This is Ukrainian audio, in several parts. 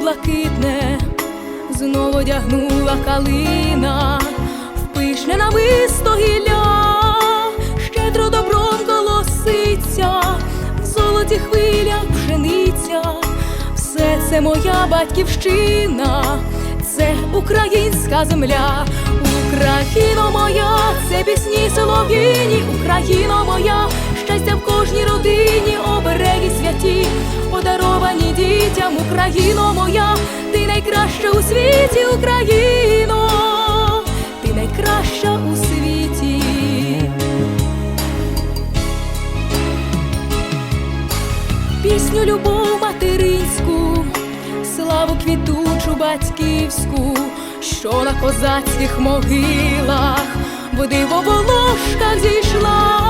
блакитне, знов одягнула калина, в пишне нависто гілля, щедро добром колоситься, в золоті хвилях пшениця, все це моя батьківщина, це українська земля, Україно моя, це пісні солов'їні, Україно Україно моя, ти найкраща у світі, Україно, ти найкраща у світі. Пісню любов материнську, славу квітучу батьківську, що на козацьких могилах в диво волошках зійшла,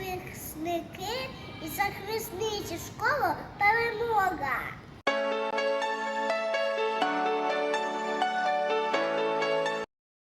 захисники і захисниці школа перемога.